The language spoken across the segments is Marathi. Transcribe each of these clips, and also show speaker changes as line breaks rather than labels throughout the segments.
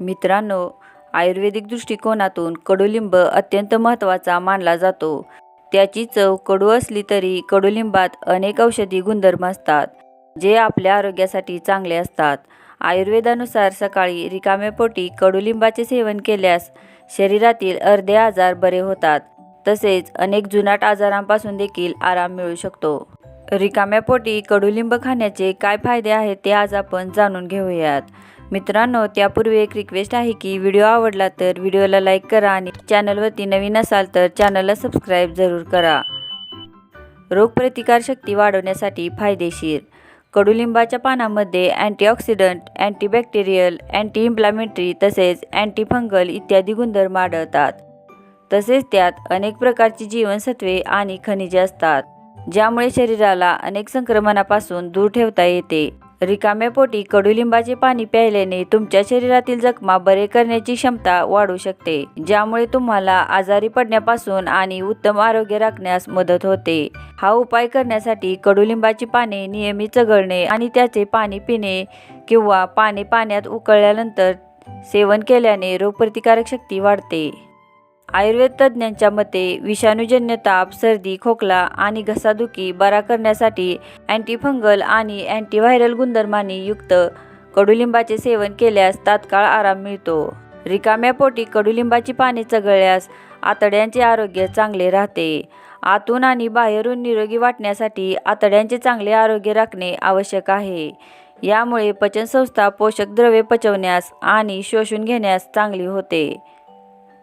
मित्रांनो आयुर्वेदिक दृष्टिकोनातून कडुलिंब अत्यंत महत्त्वाचा मानला जातो. त्याची चव कडू असली तरी कडुलिंबात अनेक औषधी गुणधर्म असतात जे आपल्या आरोग्यासाठी चांगले असतात. आयुर्वेदानुसार सकाळी रिकाम्या पोटी कडुलिंबाचे सेवन केल्यास शरीरातील अर्धे आजार बरे होतात तसेच अनेक जुनाट आजारांपासून देखील आराम मिळू शकतो. रिकाम्या पोटी कडुलिंब खाण्याचे काय फायदे आहेत ते आज आपण जाणून घेऊयात. मित्रांनो त्यापूर्वी एक रिक्वेस्ट आहे की व्हिडिओ आवडला तर व्हिडिओला लाईक करा आणि चॅनलवरती नवीन असाल तर चॅनलला सबस्क्राईब जरूर करा. रोगप्रतिकारशक्ती वाढवण्यासाठी फायदेशीर. कडुलिंबाच्या पानामध्ये अँटीऑक्सिडंट अँटीबॅक्टेरियल अँटी इम्प्लामेंटरी तसेच अँटीफंगल इत्यादी गुणधर्म आढळतात. तसेच त्यात अनेक प्रकारची जीवनसत्वे आणि खनिजे असतात ज्यामुळे शरीराला अनेक संक्रमणापासून दूर ठेवता येते. रिकाम्या पोटी कडुलिंबाचे पाणी प्यायल्याने तुमच्या शरीरातील जखमा बरे करण्याची क्षमता वाढू शकते ज्यामुळे तुम्हाला आजारी पडण्यापासून आणि उत्तम आरोग्य राखण्यास मदत होते. हा उपाय करण्यासाठी कडुलिंबाची पाने नियमित चघळणे आणि त्याचे पाणी पिणे किंवा पाणी पाण्यात उकळल्यानंतर सेवन केल्याने रोगप्रतिकारक शक्ती वाढते. आयुर्वेद तज्ज्ञांच्या मते विषाणूजन्य ताप सर्दी खोकला आणि घसादुखी बरा करण्यासाठी अँटीफंगल आणि अँटीव्हायरल गुणधर्मांनी युक्त कडुलिंबाचे सेवन केल्यास तात्काळ आराम मिळतो. रिकाम्या पोटी कडुलिंबाची पाने चघळल्यास आतड्यांचे आरोग्य चांगले राहते. आतून आणि बाहेरून निरोगी वाटण्यासाठी आतड्यांचे चांगले आरोग्य राखणे आवश्यक आहे. यामुळे पचनसंस्था पोषक द्रव्ये पचवण्यास आणि शोषून घेण्यास चांगली होते.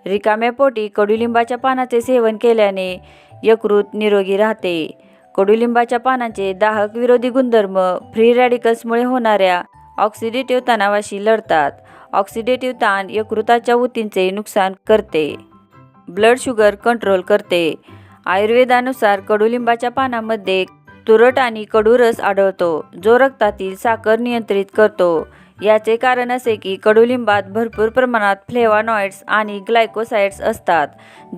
रिकाम्या पोटी कडुलिंबाच्या पानाचे सेवन केल्याने यकृत निरोगी राहते. कडुलिंबाच्या पानांचे दाहक विरोधी गुणधर्म फ्री रॅडिकल्समुळे होणाऱ्या ऑक्सिडेटिव्ह तणावाशी लढतात. ऑक्सिडेटिव्ह ताण यकृताच्या ऊतींचे नुकसान करते. ब्लड शुगर कंट्रोल करते. आयुर्वेदानुसार कडुलिंबाच्या पानामध्ये तुरट आणि कडू रस आढळतो जो रक्तातील साखर नियंत्रित करतो. याचे कारण असे की कडुलिंबात भरपूर प्रमाणात फ्लेवानॉइड्स आणि ग्लायकोसाइड्स असतात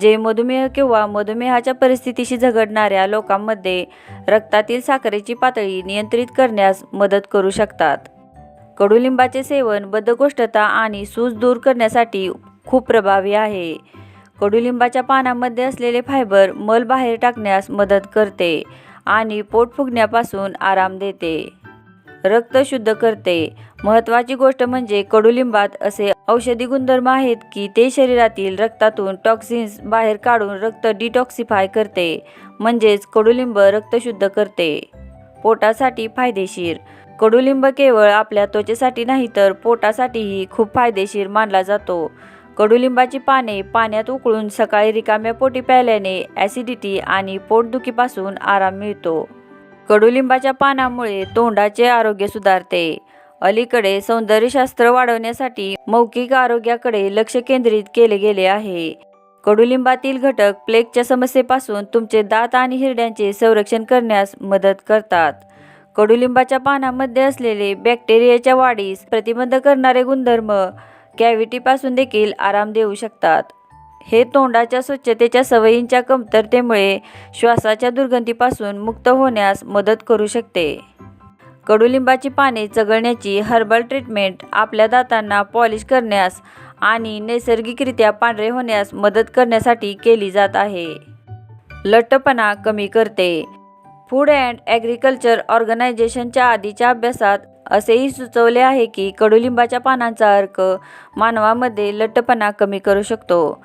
जे मधुमेह किंवा मधुमेहाच्या परिस्थितीशी झगडणाऱ्या लोकांमध्ये रक्तातील साखरेची पातळी नियंत्रित करण्यास मदत करू शकतात. कडुलिंबाचे सेवन बद्धकोष्ठता आणि सूज दूर करण्यासाठी खूप प्रभावी आहे. कडुलिंबाच्या पानामध्ये असलेले फायबर मल बाहेर टाकण्यास मदत करते आणि पोट फुगण्यापासून आराम देते. रक्त शुद्ध करते. महत्त्वाची गोष्ट म्हणजे कडुलिंबात असे औषधी गुणधर्म आहेत की ते शरीरातील रक्तातून टॉक्सिन्स बाहेर काढून रक्त डिटॉक्सिफाय करते. म्हणजेच कडुलिंब रक्त शुद्ध करते. पोटासाठी फायदेशीर. कडुलिंब केवळ आपल्या त्वचेसाठी नाही तर पोटासाठीही खूप फायदेशीर मानला जातो. कडुलिंबाची पाने पाण्यात उकळून सकाळी रिकाम्या पोटी प्यायल्याने ॲसिडिटी आणि पोटदुखीपासून आराम मिळतो. कडुलिंबाच्या पानामुळे तोंडाचे आरोग्य सुधारते. अलीकडे सौंदर्यशास्त्र वाढवण्यासाठी मौखिक आरोग्याकडे लक्ष केंद्रित केले गेले आहे. कडुलिंबातील घटक प्लेगच्या समस्येपासून तुमचे दात आणि हिरड्यांचे संरक्षण करण्यास मदत करतात. कडुलिंबाच्या पानामध्ये असलेले बॅक्टेरियाच्या वाढीस प्रतिबंध करणारे गुणधर्म कॅव्हिटीपासून देखील आराम देऊ शकतात. हे तोंडाच्या स्वच्छतेच्या सवयींच्या कमतरतेमुळे श्वासाच्या दुर्गंधीपासून मुक्त होण्यास मदत करू शकते. कडुलिंबाची पाने चघळण्याची हर्बल ट्रीटमेंट आपल्या दातांना पॉलिश करण्यास आणि नैसर्गिकरित्या पांढरे होण्यास मदत करण्यासाठी केली जात आहे. लठ्ठपणा कमी करते. फूड अँड ॲग्रिकल्चर ऑर्गनायझेशनच्या आधीच्या अभ्यासात असेही सुचवले आहे की कडुलिंबाच्या पानांचा अर्क मानवामध्ये लठ्ठपणा कमी करू शकतो.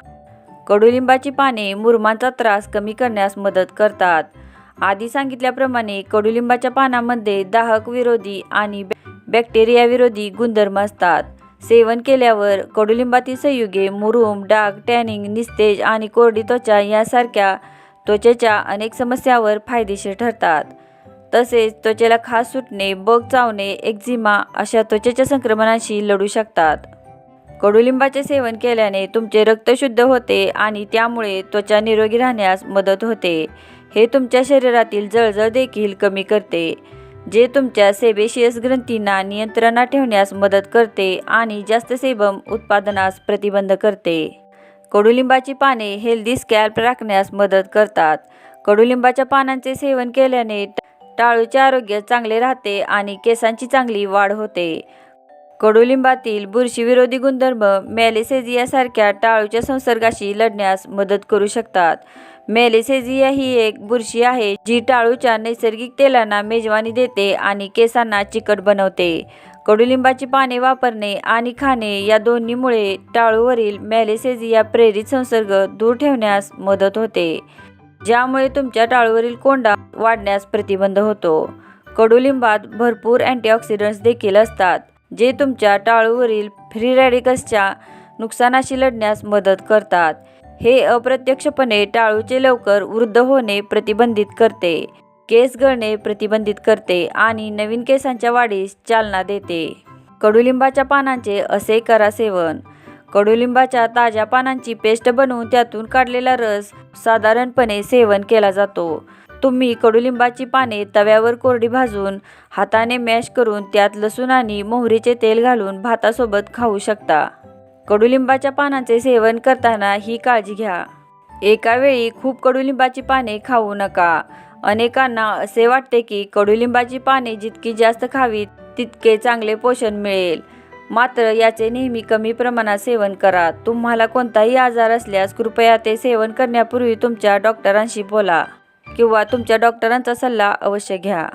कडुलिंबाची पाने मुरमांचा त्रास कमी करण्यास मदत करतात. आधी सांगितल्याप्रमाणे कडुलिंबाच्या पानामध्ये दाहक विरोधी आणि बॅक्टेरिया विरोधी गुणधर्म असतात. सेवन केल्यावर कडुलिंबातील संयुगे मुरूम डाग टॅनिंग निस्तेज आणि कोरडी त्वचा यासारख्या त्वचेच्या अनेक समस्यावर फायदेशीर ठरतात. तसेच त्वचेला खास सुटणे बग चावणे एक्झिमा अशा त्वचेच्या संक्रमणाशी लढू शकतात. कडुलिंबाचे सेवन केल्याने तुमचे रक्त शुद्ध होते आणि त्यामुळे त्वचा निरोगी राहण्यास मदत होते. हे तुमच्या शरीरातील जळजळ देखील कमी करते जे तुमच्या सेबेशियस ग्रंथींना नियंत्रणात ठेवण्यास मदत करते आणि जास्त सेबम उत्पादनास प्रतिबंध करते. कडुलिंबाची पाने हेल्दी स्कॅल्प राखण्यास मदत करतात. कडुलिंबाच्या पानांचे सेवन केल्याने टाळूचे आरोग्य चांगले राहते आणि केसांची चांगली वाढ होते. कडुलिंबातील बुरशीविरोधी गुणधर्म मॅलेसेजियासारख्या टाळूच्या संसर्गाशी लढण्यास मदत करू शकतात. मॅलेसेजिया ही एक बुरशी आहे जी टाळूच्या नैसर्गिक तेलांना मेजवानी देते आणि केसांना चिकट बनवते. कडुलिंबाची पाने वापरणे आणि खाणे या दोन्हीमुळे टाळूवरील मॅलेसेजिया प्रेरित संसर्ग दूर ठेवण्यास मदत होते ज्यामुळे तुमच्या टाळूवरील कोंडा वाढण्यास प्रतिबंध होतो. कडुलिंबात भरपूर अँटीऑक्सिडंट्स देखील असतात. जे तुमच्या टाळूवरील फ्री रॅडिकल्सच्या नुकसानाशी लढण्यास मदत करतात. हे अप्रत्यक्षपणे टाळूचे लवकर वृद्ध होणे प्रतिबंधित करते. केस गळणे प्रतिबंधित करते आणि नवीन केसांच्या वाढीस चालना देते. कडुलिंबाच्या पानांचे असे करा सेवन. कडुलिंबाच्या ताज्या पानांची पेस्ट बनवून त्यातून काढलेला रस साधारणपणे सेवन केला जातो. तुम्ही कडुलिंबाची पाने तव्यावर कोरडी भाजून हाताने मॅश करून त्यात लसूण आणि मोहरीचे तेल घालून भातासोबत खाऊ शकता. कडुलिंबाच्या पानांचे सेवन करताना ही काळजी घ्या. एका वेळी खूप कडुलिंबाची पाने खाऊ नका. अनेकांना असे वाटते की कडुलिंबाची पाने जितकी जास्त खावीत तितके चांगले पोषण मिळेल. मात्र याचे नेहमी कमी प्रमाणात सेवन करा. तुम्हाला कोणताही आजार असल्यास कृपया ते सेवन करण्यापूर्वी तुमच्या डॉक्टरांशी बोला. किंवा तुमच्या डॉक्टरांचा सल्ला अवश्य घ्या.